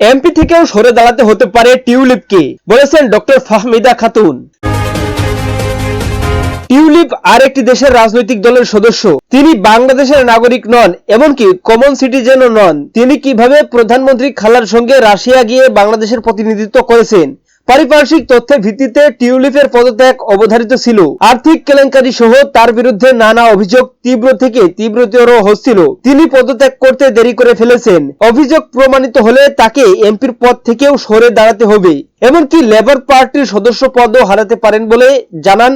MP থেকেও সরে দাঁড়াতে হতে পারে টিউলিপকে বলেছেন ডক্টর ফাহমিদা খাতুন। টিউলিপ আর একটি দেশের রাজনৈতিক দলের সদস্য। তিনি বাংলাদেশের নাগরিক নন, এমনকি কমন সিটিজেনও নন। তিনি কীভাবে প্রধানমন্ত্রী খালার সঙ্গে রাশিয়া গিয়ে বাংলাদেশের প্রতিনিধিত্ব করেছেন পারিপার্শ্বিক তথ্যের ভিত্তিতে টিউলিপের পদত্যাগ অবধারিত ছিল। আর্থিক কেলেঙ্কারি সহ তার বিরুদ্ধে নানা অভিযোগ তীব্র থেকে তীব্রতর হচ্ছিল। তিনি পদত্যাগ করতে দেরি করে ফেলেছেন। অভিযোগ প্রমাণিত হলে তাকে এমপির পদ থেকেও সরে দাঁড়াতে হবে। এমনকি লেবার পার্টির সদস্য পদও হারাতে পারেন বলে জানান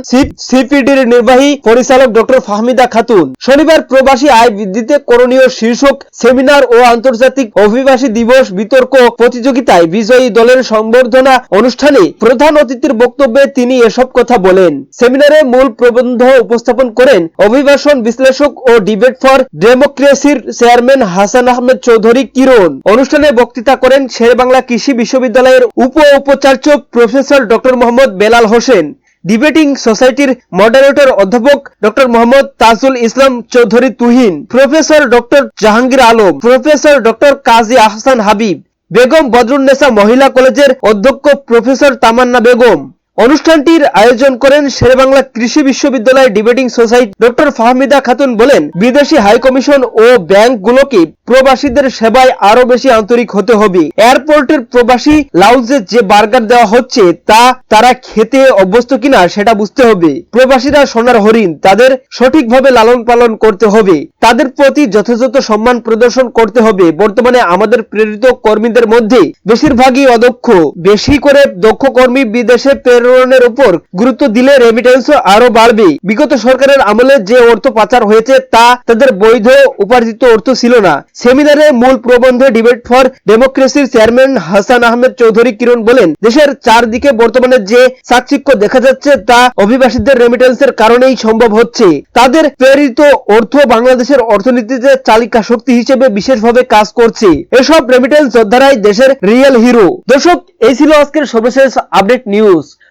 সিপিডির নির্বাহী পরিচালক ডক্টর ফাহমিদা খাতুন। শনিবার প্রবাসী আয় বৃদ্ধিতে করণীয় শীর্ষক সেমিনার ও আন্তর্জাতিক অভিবাসী দিবস বিতর্ক প্রতিযোগিতায় বিজয়ী দলের সংবর্ধনা অনুষ্ঠানে প্রধান অতিথির বক্তব্যে তিনি এসব কথা বলেন। সেমিনারে মূল প্রবন্ধ উপস্থাপন করেন অভিবাসন বিশ্লেষক ও ডিবেট ফর ডেমোক্রেসির চেয়ারম্যান হাসান আহমেদ চৌধুরী কিরণ। অনুষ্ঠানে বক্তৃতা করেন শেরবাংলা কৃষি বিশ্ববিদ্যালয়ের উপ উপাচার্য professor doctor Mohammad Belal Hossain, debating সোসাইটির মডারেটর অধ্যাপক doctor Mohammad Tajul Islam Chowdhury Tuhin, professor doctor Jahangir Alam, professor doctor Kazi Ahsan Habib Begum Badrunnesa মহিলা কলেজের অধ্যক্ষ প্রফেসর তামান্না বেগম। অনুষ্ঠানটির আয়োজন করেন শেরেবাংলা কৃষি বিশ্ববিদ্যালয় debating society doctor Fahmida Khatun বলেন, বিদেশি হাই কমিশন ও ব্যাংকগুলোকে প্রবাসীদের সেবায় আরও বেশি আন্তরিক হতে হবে। এয়ারপোর্টের প্রবাসী লাউঞ্জে যে বার্গার দেওয়া হচ্ছে, তা তারা খেতে অভ্যস্ত কিনা সেটা বুঝতে হবে। প্রবাসীরা সোনার হরিণ, তাদের সঠিকভাবে লালন পালন করতে হবে। তাদের প্রতি যথাযথ সম্মান প্রদর্শন করতে হবে। বর্তমানে আমাদের প্রেরিত কর্মীদের মধ্যে বেশিরভাগই অদক্ষ। বেশি করে দক্ষ কর্মী বিদেশে প্রেরণের উপর গুরুত্ব দিলে রেমিটেন্সও আরও বাড়বে। বিগত সরকারের আমলে যে অর্থ পাচার হয়েছে, তা তাদের বৈধ উপার্জিত অর্থ ছিল না। সেমিনারে মূল প্রবন্ধে ডিবেট ফর ডেমোক্রেসির চেয়ারম্যান হাসান আহমেদ চৌধুরী কিরণ বলেন, দেশের চারদিকে বর্তমানে যে চাকচিক্য দেখা যাচ্ছে, তা অভিবাসীদের রেমিটেন্সের কারণেই সম্ভব হচ্ছে। তাদের প্রেরিত অর্থ বাংলাদেশের অর্থনীতিতে চালিকা শক্তি হিসেবে বিশেষভাবে কাজ করছে। এসব রেমিটেন্স যোদ্ধারাই দেশের রিয়েল হিরো দর্শক, এই ছিল আজকের সর্বশেষ আপডেট নিউজ